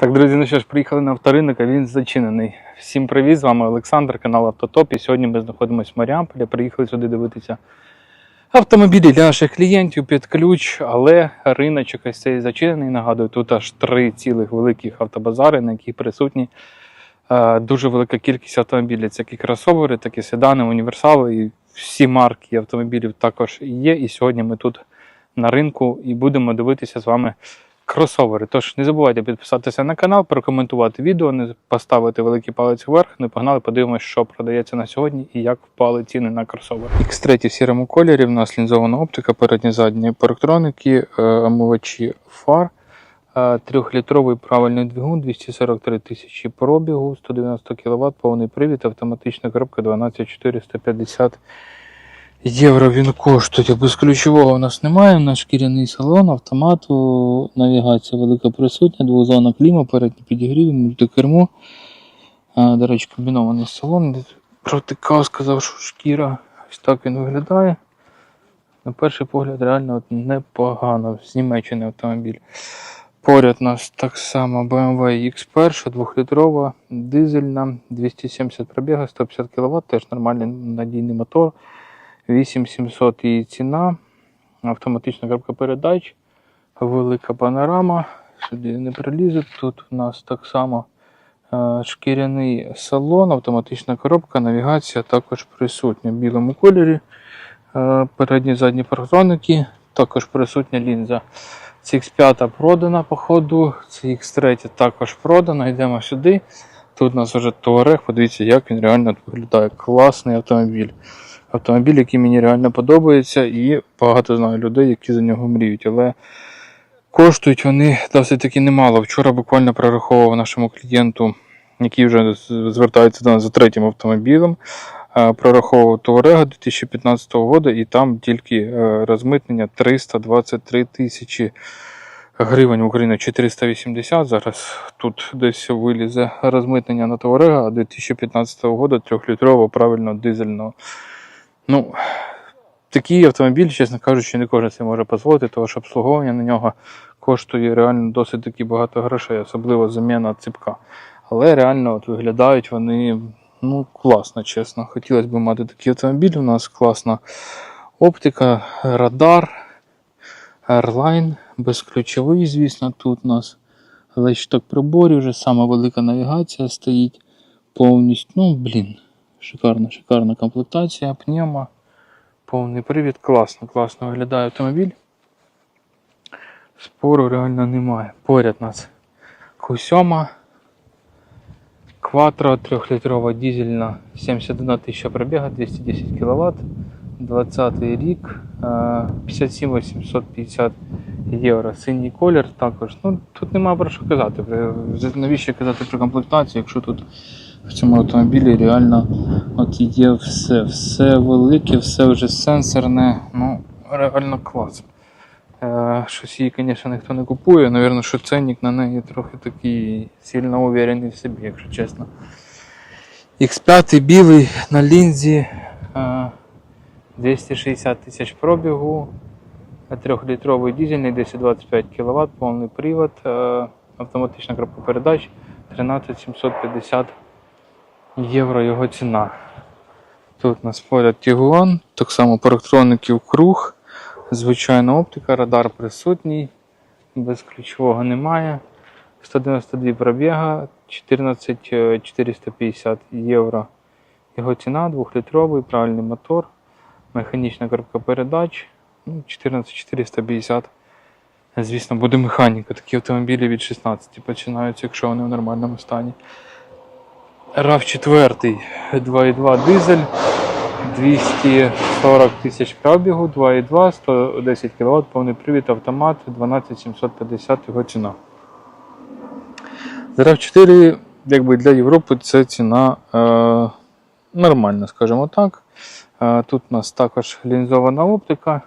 Так, друзі, ну що ж, приїхали на авторинок, а він зачинений. Всім привіт, з вами Олександр, канал Автотоп. І сьогодні ми знаходимося в Маріамполі. Приїхали сюди дивитися автомобілі для наших клієнтів під ключ, але риночок ось цей зачинений. Нагадую, тут аж три цілих великих автобазари, на яких присутні е, дуже велика кількість автомобілів. Це як і кросовери, так і седани, універсали. І всі марки автомобілів також є. І сьогодні ми тут на ринку і будемо дивитися з вами кросовери. Тож не забувайте підписатися на канал, прокоментувати відео, не поставити великий палець вверх. Ну погнали, подивимося, що продається на сьогодні і як впали ціни на кросовери. X3 в сірому кольорі. В нас лінзована оптика, передні задні парктроники, е, омивачі фар. е, Трьохлітровий правильний двигун, 243 тисячі пробігу, 190 кВт, повний привід, автоматична коробка 12450 євро він коштує. Безключового у нас немає. У нас шкіряний салон, автомату, навігація велика присутня, двозона кліма, передні підігрів, мультикермо. До речі, комбінований салон. Протикав, сказав, що шкіра. Ось так він виглядає. На перший погляд, реально от непогано. З Німеччини автомобіль. Поряд у нас так само BMW X1, 2-літрова, дизельна, 270 пробіга, 150 кВт, теж нормальний надійний мотор. 8700 її ціна, автоматична коробка передач, велика панорама, сюди не прилізе. Тут у нас так само е, шкіряний салон, автоматична коробка, навігація також присутня в білому кольорі. Е, Передні задні парктроники, також присутня лінза. CX5 продана по ходу, CX3 також продана. Йдемо сюди. Тут у нас вже Touareg, подивіться, як він реально виглядає. Класний автомобіль автомобіль, який мені реально подобається, і багато знаю людей, які за нього мріють. Але коштують вони досить таки немало. Вчора буквально прораховував нашому клієнту, який вже звертається до нас за третім автомобілем. е, Прораховував Touareg 2015 року, і там тільки е, розмитнення 323 тисячі гривень в Україні 480. Зараз тут десь вилізе розмитнення на Touareg 2015 року 3-літрового правильно дизельного. Ну, такий автомобіль, чесно кажучи, не кожен собі може дозволити, тому що обслуговування на нього коштує реально досить таки багато грошей, особливо заміна ципка. Але реально от виглядають вони ну, класно, чесно. Хотілося б мати такий автомобіль. У нас класна оптика, радар, Airline, безключовий, звісно, тут у нас. Але щиток приборів, вже сама велика навігація стоїть повністю. Ну, блін. Шикарна, шикарна комплектація, пневма, повний привід, класно, класно виглядає автомобіль. Спору реально немає. Поряд нас Q7, Quattro, 3-літрова дизельна, 71 тисяча пробіга, 210 кВт, 20 рік, е, 57 850 євро. Синій колір також. Ну, тут нема про що казати. Навіщо казати про комплектацію, якщо тут в цьому автомобілі реально от є все. Все велике, все вже сенсорне. Ну, реально клас. Е, щось її, звісно, ніхто не купує. Навірно, що ценник на неї трохи такий сильно уверений в собі, якщо чесно. X5 білий на лінзі. е, 260 тисяч пробігу. 3-літровий дизельний, 225 кВт, повний привод, е, автоматична коробка передач 13 750 євро його ціна. Тут у нас поряд Tiguan, так само парктроників круг, звичайна оптика, радар присутній, без ключового немає. 192 пробіга, 14 е, 450 євро. Його ціна, 2-літровий, правильний мотор, механічна коробка передач, ну, 14 450. Звісно, буде механіка. Такі автомобілі від 16 починаються, якщо вони в нормальному стані. RAV 4 2.2 дизель, 240 тисяч пробігу, 2.2, 110 кВт, повний привід, автомат, 12750 його ціна. За RAV 4 якби для Європи це ціна е, нормальна, скажімо так. Е, тут у нас також лінзована оптика.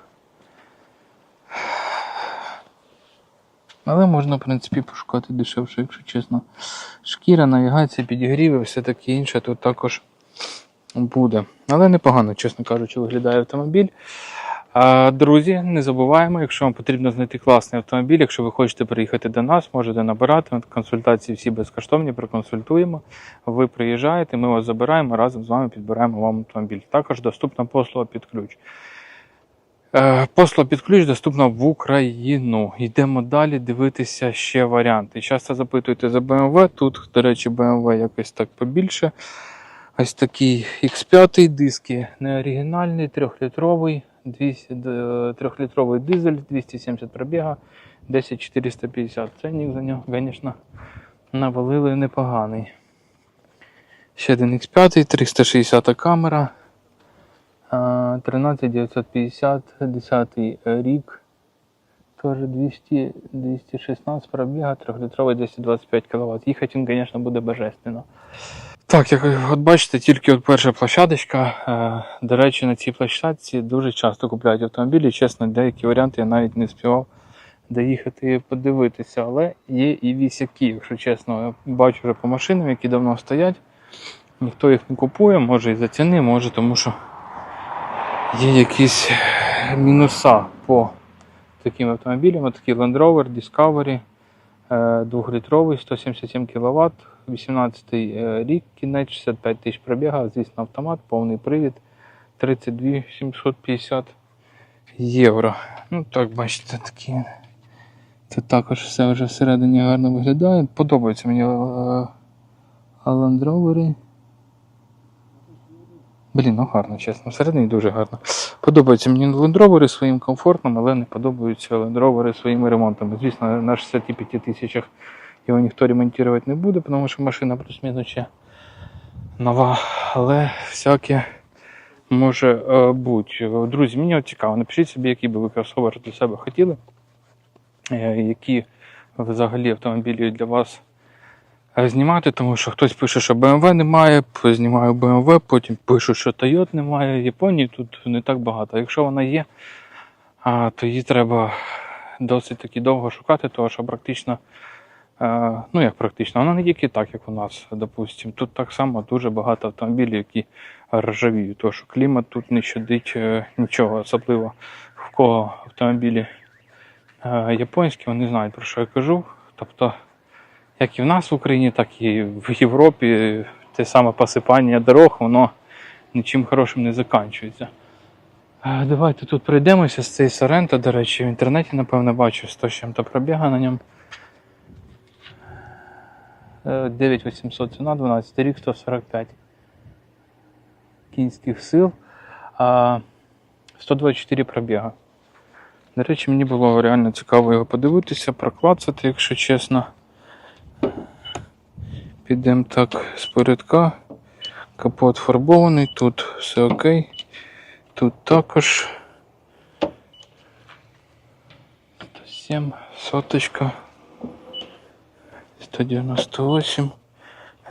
Але можна, в принципі, пошукати дешевше, якщо чесно. Шкіра, навігація, підігріви, все таке інше тут також буде. Але непогано, чесно кажучи, виглядає автомобіль. Друзі, не забуваємо, якщо вам потрібно знайти класний автомобіль, якщо ви хочете приїхати до нас, можете набирати. Консультації всі безкоштовні, проконсультуємо. Ви приїжджаєте, ми вас забираємо, разом з вами підбираємо вам автомобіль. Також доступна послуга під ключ. Е, Послуга під ключ доступна в Україну. Йдемо далі дивитися ще варіанти. Часто запитуєте за BMW. Тут, до речі, BMW якось так побільше. Ось такий X5 диски, не оригінальний, трьохлітровий, 200, д- трьохлітровий дизель, 270 пробіга, 10450. Ценник за нього, звісно, навалили непоганий. Ще один X5, 360 камера. А, 13950, 10 рік. Теж 200, 216 пробіга, 3-літровий 225 кВт. Їхати він, звісно, буде божественно. Так, як от бачите, тільки от перша площадочка. Е, До речі, на цій площадці дуже часто купляють автомобілі. Чесно, деякі варіанти я навіть не співав доїхати подивитися. Але є і вісяки, якщо чесно, я бачу вже по машинам, які давно стоять. Ніхто їх не купує, може і за ціни, може, тому що є якісь мінуса по таким автомобілям. Такий Land Rover Discovery. Е, Двохлітровий, 177 кВт, 18 е, рік, кінець 65 тисяч пробіга, звісно, автомат, повний привід, 32 750 євро. Ну так, бачите, такі. Це також все вже всередині гарно виглядає. Подобаються мені е, Land Rover. Блін, ну гарно, чесно. Всередині дуже гарно. Подобаються мені Rover своїм комфортом, але не подобаються Rover своїми ремонтами. Звісно, на 65 тисячах його ніхто ремонтувати не буде, тому що машина плюс-мінус ще нова. Але всяке може е, бути. Друзі, мені цікаво, напишіть собі, який би ви кросовер для себе хотіли, е, які взагалі автомобілі для вас знімати, тому що хтось пише, що BMW немає, знімаю BMW, потім пишу, що Toyota немає. Японії тут не так багато. Якщо вона є, то її треба досить таки довго шукати, тому що практично, е, ну як практично, вона не тільки так, як у нас, допустимо. Тут так само дуже багато автомобілів, які ржавіють, тому що клімат тут не щадить е, нічого, особливо в кого автомобілі е, японські, вони знають про що я кажу. Тобто як і в нас в Україні, так і в Європі те саме посипання дорог, воно нічим хорошим не закінчується. Е, Давайте тут пройдемося з цієї Соренто. До речі, в інтернеті, напевно, бачу 100 з чим-то пробіга на ньому. Е, 9800 ціна, 12 рік, 145 кінських сил, 124 пробіга. До речі, мені було реально цікаво його подивитися, проклацати, якщо чесно. Підемо так спередка. Капот фарбований, тут все окей. Тут також 107, соточка. 198.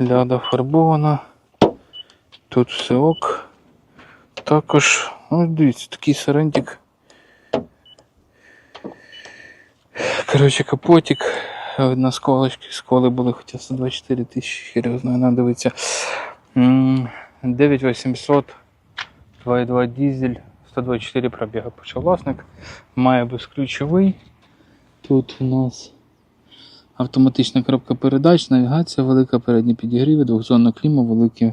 Ляда фарбована. Тут все ок. Також, ну дивіться, такий сарентик. Коротше, капотик. Видно, сколочки, сколи були, хоча 124 тисячі, хер його знає, надо дивитися. 9800, 2.2 дизель, 124 пробіга почав власник. Має безключовий. Тут у нас автоматична коробка передач, навігація, велика передні підігріви, двохзонна кліма, великі,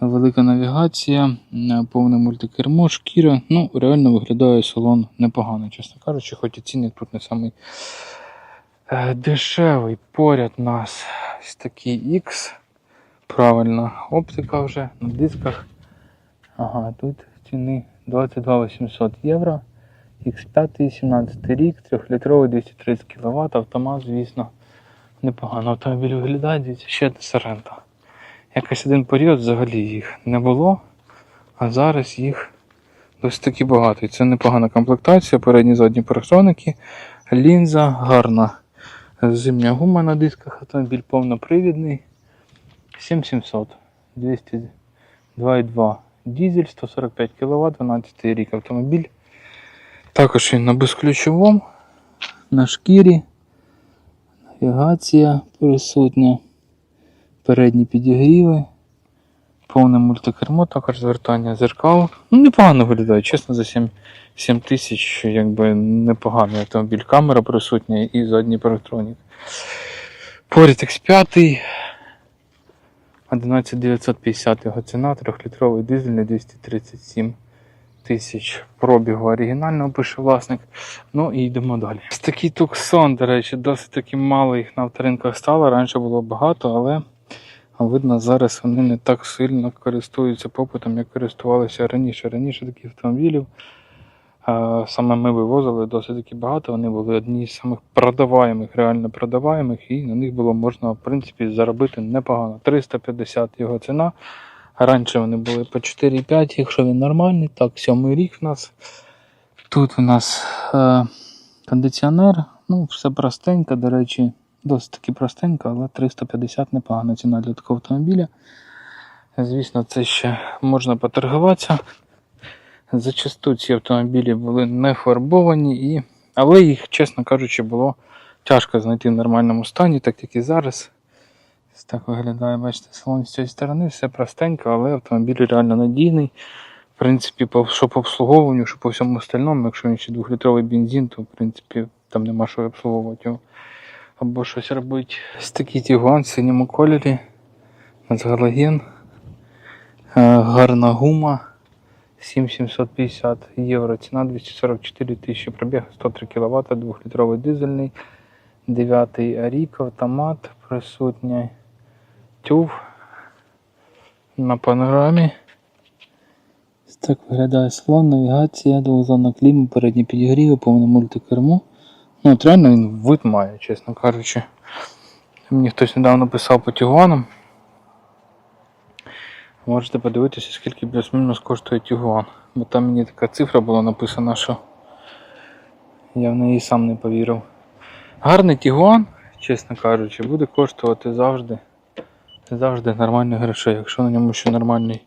велика навігація, е, повне мультикермо, шкіра. Ну, реально виглядає салон непогано, чесно кажучи, хоч і ціни тут не самий Дешевий поряд у нас ось такий X. Правильно, оптика вже на дисках. Ага, тут ціни 22 800 євро. X5, 17 рік, 3-літровий 230 кВт, автомат, звісно, непогано. Автомобіль виглядає, дивіться, ще одна Сорента. Якось один період взагалі їх не було, а зараз їх досить таки багато. І це непогана комплектація, передні задні парктроники, лінза гарна. Зимня гума на дисках, автомобіль повнопривідний. 7700, 202,2 дизель, 145 кВт, 12 рік автомобіль. Також він на безключовому, на шкірі, навігація присутня, передні підігріви, Повне мультикермо, також звертання зеркал. Ну, непогано виглядає, чесно, за 7, 7 тисяч, якби непоганий автомобіль. Камера присутня і задній парктронік. Поряд X5. 11950 його ціна, 3-літровий дизельний 237 тисяч пробігу оригінального пише власник. Ну і йдемо далі. Такий туксон, до речі, досить таки мало їх на авторинках стало. Раніше було багато, але видно, зараз вони не так сильно користуються попитом, як користувалися раніше. Раніше таких автомобілів саме ми вивозили досить таки багато. Вони були одні з самих продаваємих, реально продаваємих, і на них було можна, в принципі, заробити непогано. 350 його ціна. Раніше вони були по 4,5, якщо він нормальний. Так, сьомий рік в нас. Тут у нас е, кондиціонер. Ну, все простенько, до речі, досить таки простенько, але 350 непогана ціна для такого автомобіля. Звісно, це ще можна поторгуватися. Зачасту ці автомобілі були не фарбовані, і... але їх, чесно кажучи, було тяжко знайти в нормальному стані, так як і зараз. Так виглядає, бачите, салон з цієї сторони, все простенько, але автомобіль реально надійний. В принципі, що по обслуговуванню, що по всьому остальному, якщо він ще 2-літровий бензин, то в принципі там нема що обслуговувати його. Або щось робити. Ось такий тігуан в синьому кольорі. Нацгалоген. Е, Гарна гума. 7750 євро. Ціна 244 тисячі. Пробіг 103 кВт, 2-літровий дизельний. 9 рік, автомат присутній. Тюв на панорамі. Так виглядає салон, навігація, двозонна кліма, передні підігріви, повне мультикермо. Ну, от реально він вид має, чесно кажучи. Мені хтось недавно писав по Тігуанам. Можете подивитися, скільки плюс-мінус коштує Тігуан. Бо там мені така цифра була написана, що я в неї сам не повірив. Гарний Тігуан, чесно кажучи, буде коштувати завжди. Завжди нормальних грошей. Якщо на ньому ще нормальний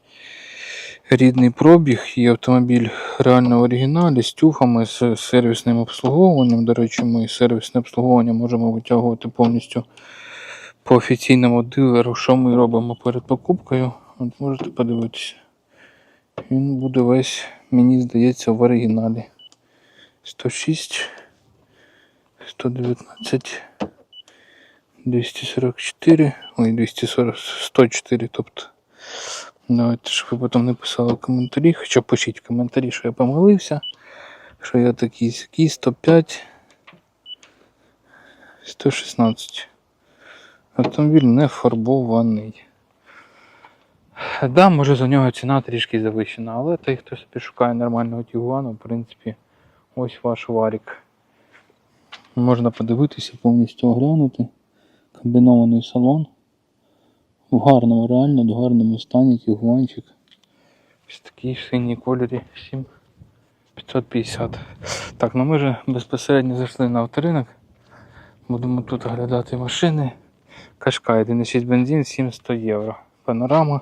рідний пробіг і автомобіль реально в оригіналі з тюфами, з сервісним обслуговуванням. До речі, ми сервісне обслуговування можемо витягувати повністю по офіційному дилеру, що ми робимо перед покупкою. От можете подивитися. Він буде весь, мені здається, в оригіналі. 106, 119, 244, ой, 240, 104, тобто. Давайте, щоб ви потім не писали в коментарі. Хоча пишіть в коментарі, що я помилився. Що я такий сякий 105. 116. Автомобіль не фарбований. Да, може за нього ціна трішки завищена, але той, хто собі шукає нормального тігуану, в принципі, ось ваш варік. Можна подивитися, повністю оглянути. Комбінований салон. В гарному, реально, в гарному стані тігуанчик. Ось такий в синій кольорі 7550. Так, ну ми вже безпосередньо зайшли на авторинок. Будемо тут оглядати машини. Кашка 1,6 бензин, 700 євро. Панорама.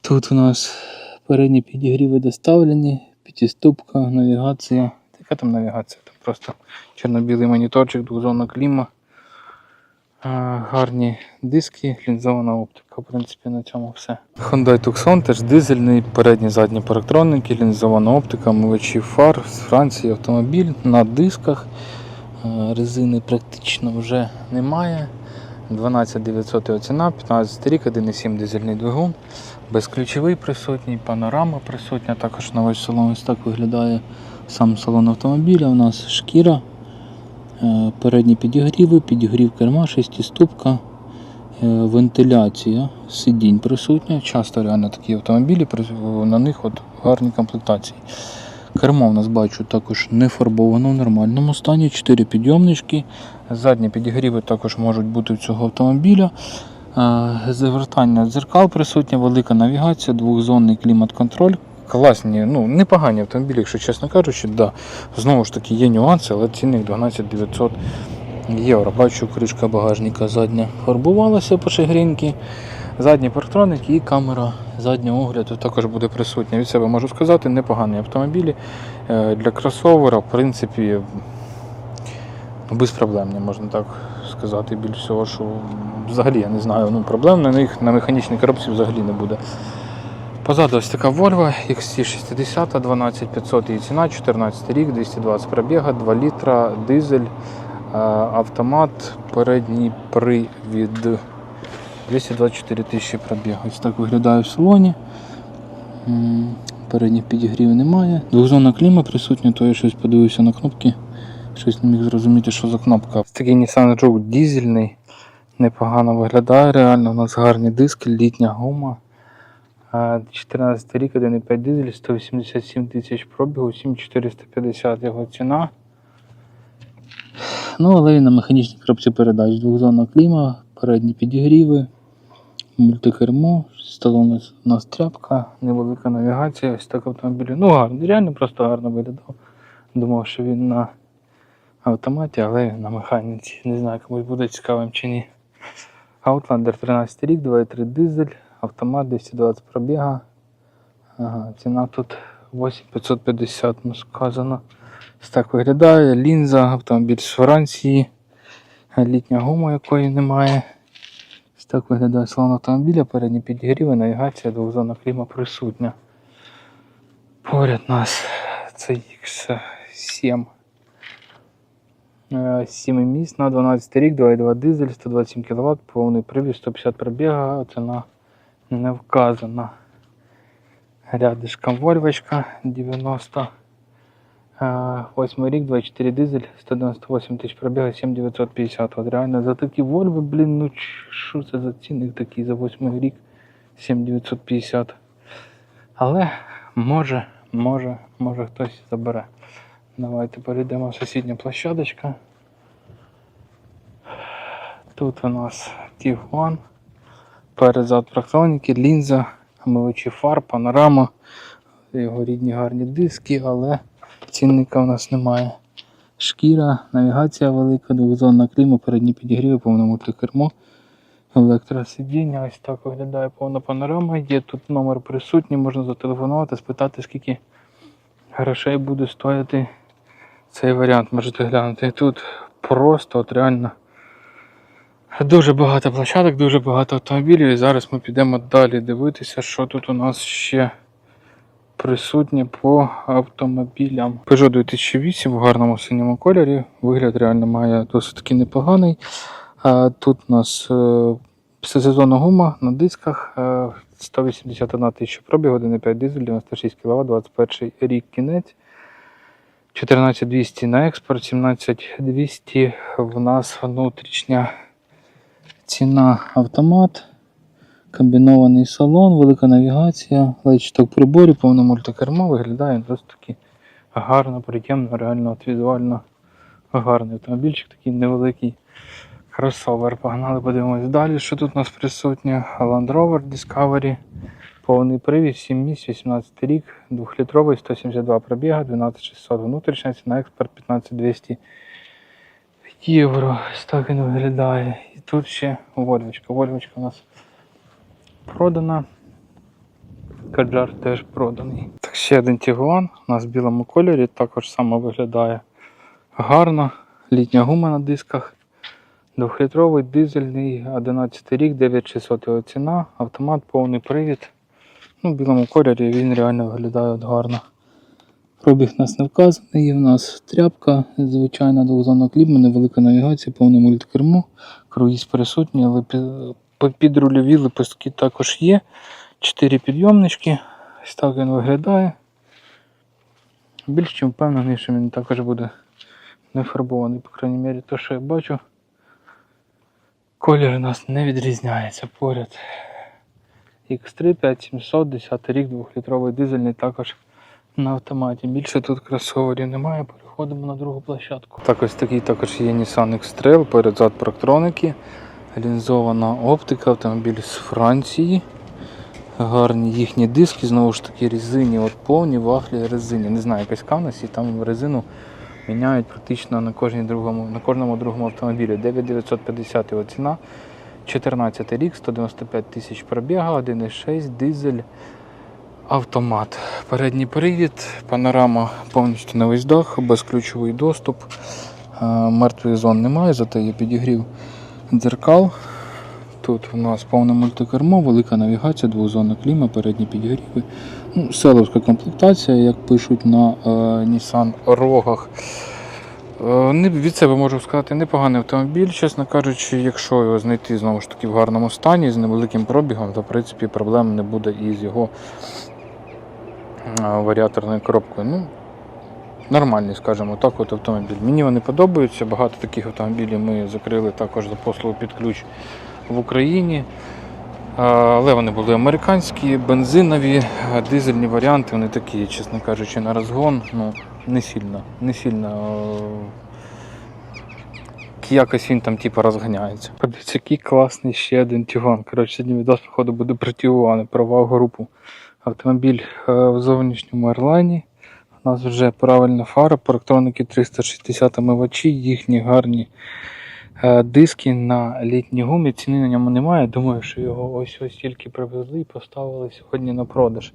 Тут у нас передні підігріви доставлені, п'ятиступка, навігація. Яка там навігація? Там просто чорно-білий моніторчик, двозонна кліма. Гарні диски, лінзована оптика. В принципі, на цьому все. Hyundai Tucson теж дизельний, передні задні парктроники, лінзована оптика, мивачі фар з Франції автомобіль на дисках. Резини практично вже немає. 12900 його ціна, 15 рік, 1,7 дизельний двигун, безключовий присутній, панорама присутня, також на весь салон ось так виглядає сам салон автомобіля. У нас шкіра, е, передні підігріви, підігрів керма, шестиступка, е, вентиляція сидінь присутня. Часто реально такі автомобілі, на них от гарні комплектації. Кермо у нас бачу також не фарбовано в нормальному стані, 4 підйомнички. Задні підігріви також можуть бути в цього автомобіля. Е, Завертання дзеркал присутня, велика навігація, двохзонний клімат-контроль. Класні, ну непогані автомобілі, якщо чесно кажучи, да. Знову ж таки є нюанси, але цінник 12 900 євро. Бачу, кришка багажника задня фарбувалася по шагріньки. Задні парктроники і камера заднього огляду також буде присутня. Від себе можу сказати, непогані автомобілі. Е, Для кросовера, в принципі, безпроблемні, можна так сказати більш всього, що взагалі я не знаю, ну проблем на них на механічній коробці взагалі не буде. Позаду ось така Volvo XC60, 12500 її ціна, 14 рік, 220 пробіга, 2 літра, дизель, е, автомат, передній привід. 224 тисячі пробіг. Ось так виглядає в салоні. Передніх підігрівів немає. Двохзонна кліма присутня, то я щось подивився на кнопки. Щось не міг зрозуміти, що за кнопка. Такий Nissan Juke дізельний. Непогано виглядає, реально у нас гарні диски, літня гума. А, 14 рік, 1,5 дизель, 187 тисяч пробігу, 7450 його ціна. Ну, але і на механічній коробці передач. Двохзонна кліма, передні підігріви, мультикермо, сталон у невелика навігація, ось так автомобіль. Ну, гарно, реально просто гарно виглядав. Думав, що він на автоматі, але на механіці. Не знаю, комусь буде цікавим чи ні. Outlander 13 рік, 2,3 дизель, автомат 220 пробіга. Ага, ціна тут 8550 ну, сказано. Ось так виглядає. Лінза, автомобіль з Франції. Літня гума, якої немає. Ось так виглядає салон автомобіля, передні підігріви, навігація, двохзонна кліма присутня. Поряд нас це X7. 7 місць на 12 рік, 2,2 дизель, 127 кВт, повний привід, 150 пробіга, ціна не вказана. Рядишком Вольвочка 90. 8 рік, 24 дизель, 198 тисяч пробіга, 7950. От реально за такі Вольви, блін, ну що це за цінник такий за 8 рік 7950. Але може, може, може хтось забере. Давайте перейдемо в сусідня площадочка. Тут у нас Тігуан, перезад проктроніки, лінза, омивачі фар, панорама, його рідні гарні диски, але цінника у нас немає. Шкіра, навігація велика, двохзонна кліма, передні підігріви, повне мультикермо, електросидіння. Ось так виглядає повна панорама. Є тут номер присутній, можна зателефонувати, спитати, скільки грошей буде стояти цей варіант. Можете глянути. Тут просто от реально дуже багато площадок, дуже багато автомобілів. І зараз ми підемо далі дивитися, що тут у нас ще присутнє по автомобілям. Peugeot 2008 в гарному синьому кольорі. Вигляд реально має досить таки непоганий. Тут у нас е, всесезонна гума на дисках. е, 181 тисяча пробіг, 1,5 дизель, 96 кВт, 21 рік кінець. 14200 на експорт, 17200 в нас внутрішня ціна автомат, комбінований салон, велика навігація, лайчаток приборів, повне мультикермо, виглядає досить таки гарно, приємно, реально от візуально гарний автомобільчик, такий невеликий кросовер. Погнали, подивимось далі, що тут у нас присутнє. Land Rover Discovery. Повний привід, 7 місць, 18 рік, 2-літровий, 172 пробіга, 12600 внутрішня ціна, експорт 15200 євро. Ось так він виглядає. І тут ще Вольвочка. Вольвочка у нас продана. Каджар теж проданий. Так, ще один Тігуан у нас в білому кольорі, також само виглядає гарно. Літня гума на дисках. Двохлітровий дизельний 11 рік, 9600 його ціна, автомат, повний привід. Ну, в білому кольорі він реально виглядає от гарно. Пробіг у нас не вказаний, в нас тряпка, звичайна двохзонна кліма, невелика навігація, повне мультикермо, круїз присутній, але пі- по- підрульові лепестки також є. Чотири підйомнички. Ось так він виглядає. Більш чим впевнений, що він також буде не фарбований, по крайній мірі, то, що я бачу. Колір у нас не відрізняється поряд. X3 5700, 10 рік, 2-літровий дизельний також на автоматі. Більше тут кросоверів немає. Переходимо на другу площадку. Так, ось такий також є Nissan X-Trail, передзад проктроники, лінзована оптика, автомобіль з Франції. Гарні їхні диски, знову ж таки резині, от повні вафлі резині. Не знаю, якась кавність, і там резину міняють практично на, другому, на кожному другому автомобілі. 9950 його ціна. 14 рік, 195 тисяч пробіга, 1,6 дизель, автомат. Передній привід, панорама повністю на весь дах, безключовий доступ. Е, Мертвих зон немає, зате є підігрів дзеркал. Тут у нас повне мультикермо, велика навігація, двозонна кліма, передні підігріви. Ну, селовська комплектація, як пишуть на е, Nissan Рогах. Е, від себе можу сказати, непоганий автомобіль, чесно кажучи, якщо його знайти знову ж таки в гарному стані, з невеликим пробігом, то в принципі проблем не буде і з його варіаторною коробкою. Ну, нормальний, скажімо так, от автомобіль. Мені вони подобаються. Багато таких автомобілів ми закрили також за послугу під ключ в Україні. Але вони були американські, бензинові, дизельні варіанти, вони такі, чесно кажучи, на розгон, ну, не сильно, не сильно. е, Якось він там типу розганяється. Подивіться, який класний ще один тюган. Коротше, сьогодні відос, походу, буде про тюгани, про вау-групу. Автомобіль е, в зовнішньому ерлайні. У нас вже правильна фара, парктроники 360 омивачі, їхні гарні е, диски на літній гумі. Ціни на ньому немає. Думаю, що його ось ось тільки привезли і поставили сьогодні на продаж.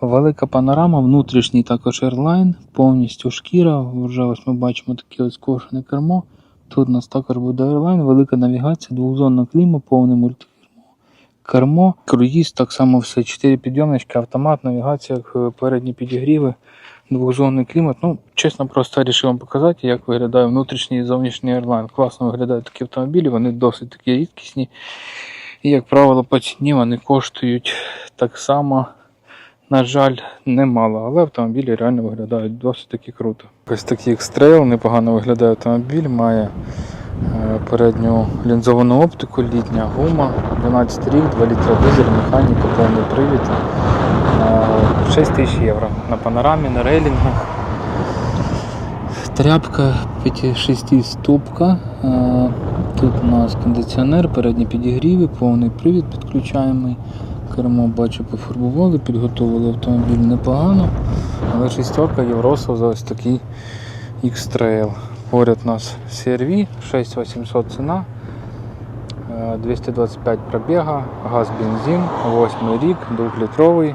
Велика панорама, внутрішній також ерлайн, повністю шкіра. Вже ось ми бачимо таке ось скошене кермо. Тут у нас також буде ерлайн, велика навігація, двохзонна кліма, повне мультикермо. Кермо, круїз, так само все, 4 підйомнички, автомат, навігація, е, передні підігріви, двохзонний клімат. Ну, чесно, просто вирішив вам показати, як виглядає внутрішній і зовнішній Airline. Класно виглядають такі автомобілі, вони досить такі рідкісні. І, як правило, по ціні вони коштують так само, на жаль, немало. Але автомобілі реально виглядають досить таки круто. Ось такий X-Trail, непогано виглядає автомобіль, має передню лінзовану оптику, літня гума, 12 рік, 2 літра дизель, механіка, повний привід. Е, 6 тисяч євро на панорамі, на рейлінгах. Тряпка 5-6 стопка. Е, Тут у нас кондиціонер, передні підігріви, повний привід підключаємий. Кермо бачу, пофарбували, підготували автомобіль непогано. Але шістерка Євросов за ось такий X-Trail. Поряд у нас CRV 6800 ціна. е, 225 пробіга, газ бензин, 8 рік, 2-літровий.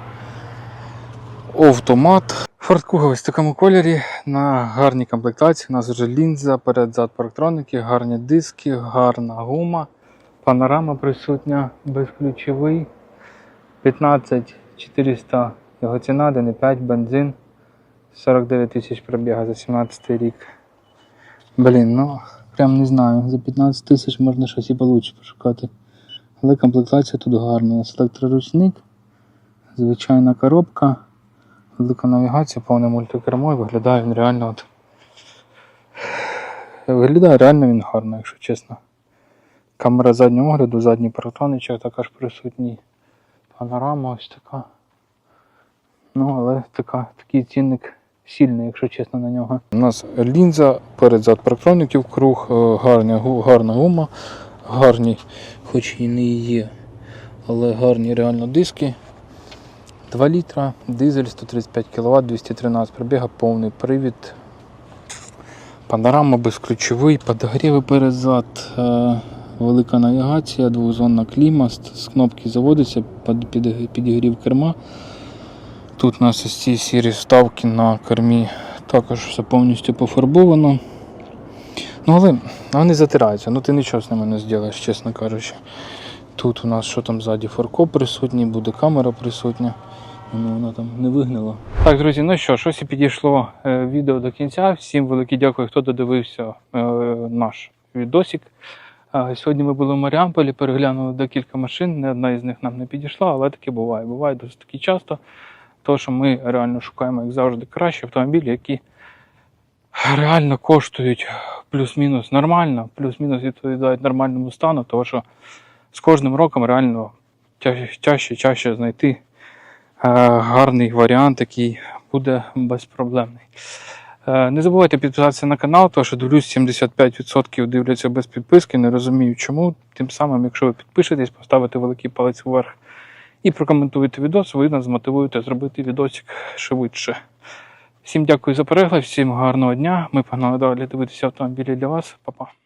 Автомат. Форт-Куга ось в такому кольорі на гарній комплектації. У нас вже лінза, перед-зад парктроники, гарні диски, гарна гума. Панорама присутня, безключовий. 15 400 його ціна, 1,5 бензин. 49 тисяч пробіга за 17 рік. Блін, ну прям не знаю. За 15 тисяч можна щось і получше пошукати. Але комплектація тут гарна. У нас електроручник, звичайна коробка, велика навігація, повне мультикермо і виглядає він реально от. Виглядає реально він гарно, якщо чесно. Камера заднього огляду, задній парктроничок також присутній. Панорама ось така. Ну, але така, такий цінник сильний, якщо чесно, на нього. У нас лінза, перед-зад парктроніків, круг, е, гарна, гума, гарні, хоч і не є, але гарні реально диски. 2 літра, дизель 135 кВт, 213 пробіга, повний привід. Панорама безключовий, подогріви перед-зад. е, Велика навігація, двозонна кліма, з кнопки заводиться, під- під- підігрів керма. Тут у нас ось ці сірі вставки на кермі також все повністю пофарбовано. Ну, але вони затираються, ну ти нічого з ними не зробиш, чесно кажучи. Тут у нас що там ззаді фаркоп присутній, буде камера присутня. Ну, вона там не вигнила. Так, друзі, ну що, щось і підійшло е, відео до кінця. Всім велике дякую, хто додивився е, наш відосик. Е, Сьогодні ми були в Маріамполі, переглянули декілька машин, не одна із них нам не підійшла, але таке буває. Буває досить таки часто. Тому що ми реально шукаємо, як завжди, кращі автомобілі, які реально коштують плюс-мінус нормально, плюс-мінус відповідають нормальному стану, тому що з кожним роком реально чаще, чаще знайти е, гарний варіант, який буде безпроблемний. Е, Не забувайте підписатися на канал, тому що дивлюсь, 75% дивляться без підписки, не розумію чому. Тим самим, якщо ви підпишетесь, поставите великий палець вверх і прокоментуєте відос, ви нас змотивуєте зробити відосик швидше. Всім дякую за перегляд, всім гарного дня. Ми погнали далі дивитися автомобілі для вас. Па-па.